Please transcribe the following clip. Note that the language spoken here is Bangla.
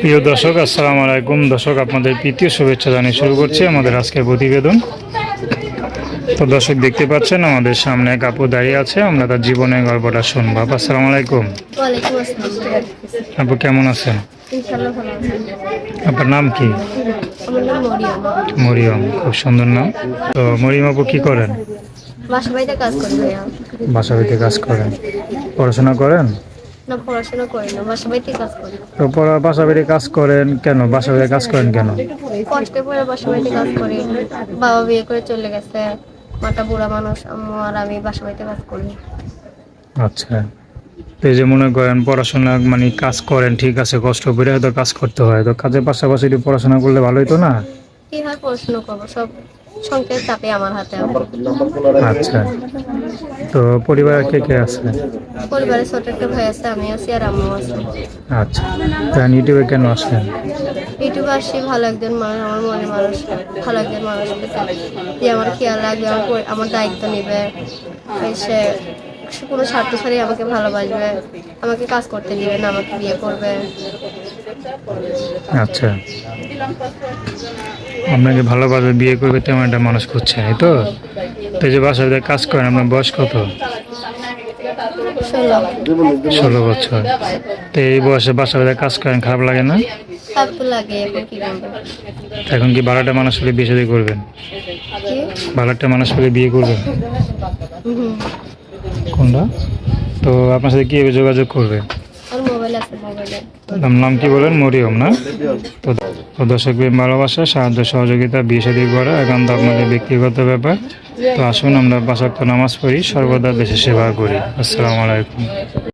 প্রিয় দর্শক আসসালামু আলাইকুম। দর্শক আপনাদের তৃতীয় শুভেচ্ছা জানিয়ে শুরু করছি আমাদের আজকের প্রতিবেদন। তো দর্শক দেখতে পাচ্ছেন আমাদের সামনে এক আপু দাঁড়িয়ে আছে। আমরা তার জীবনের গল্পটা শুনব। আপু আসসালামু আলাইকুম। আপু কেমন আছেন? আপনার নাম কি? মরিয়ম। খুব সুন্দর নাম। তো মরিয়ম আপু কি করেন? বাসা বাড়িতে কাজ করেন। পড়াশোনা করেন? না পড়াশোনা করি না বাসা বাড়িতে কাজ করি। তো পড়া বাসা বাড়ি কাজ করেন কেন? বাসা বাড়ি কাজ করেন কেন? কষ্টে পড়ে বাসা বাড়িতে কাজ করি। বাবা বিয়ে করে চলে গেছে মাটা বুড়া মানুষ আম্মু আর আমি বাসা বাড়িতে কাজ করি। আচ্ছা। তো যে মনে করেন পড়াশোনা মানে কাজ করেন ঠিক আছে কষ্ট করে হয়তো কাজ করতে হয়। তো কাজের পাশাপাশি পড়াশোনা করলে ভালো হতো না? কি হয় পড়াশোনা করব সব সংখ্যার চাপে আমার হাতে আছে। আচ্ছা। তো পরিবারে কে কে আছে? পরিবারে ছোট একটা ভাই আছে আমি আছি আর আম্মু আছে। আচ্ছা। তাহলে ইউটিউবে কেন আসলেন? ইউটিউবে আসছি ভালো একজন মানুষ আমার মনে মানুষ ভালো একজন মানুষ যে আমার খেয়াল রাখবে আমার আমার দায়িত্ব নেবে। সে সে কোনো স্বার্থ ছাড়াই আমাকে ভালোবাসবে আমাকে কাজ করতে দিবে না আমাকে বিয়ে করবে। আচ্ছা। আপনাকে ভালোভাবে বিয়ে করবে তেমন একটা মানুষ খুঁজছেন এই তো? তো যে বাসায় কাজ করেন আপনার বয়স কত? ষোলো। বছর। তো এই বয়সে বাসা বাড়িতে কাজ করেন খারাপ লাগে না? এখন কি বারোটা মানুষ পেলে বিয়ে শাদী করবেন? বারোটা মানুষ পেলে বিয়ে করবেন? কোনটা? তো আপনার সাথে কীভাবে যোগাযোগ করবে আর মোবাইল আছে মোবাইলে আপনার নাম কি বলেন? মরিয়ম, না? তো দর্শক ভালোবাসা, সাহায্য, সহযোগিতা, বিয়ে করা করা তো আপনাদের ব্যক্তিগত ব্যাপার। তো আসুন আমরা বাসাক্ত নামাজ পড়ি, সর্বদা দেশে সেবা করি। আসসালামু আলাইকুম।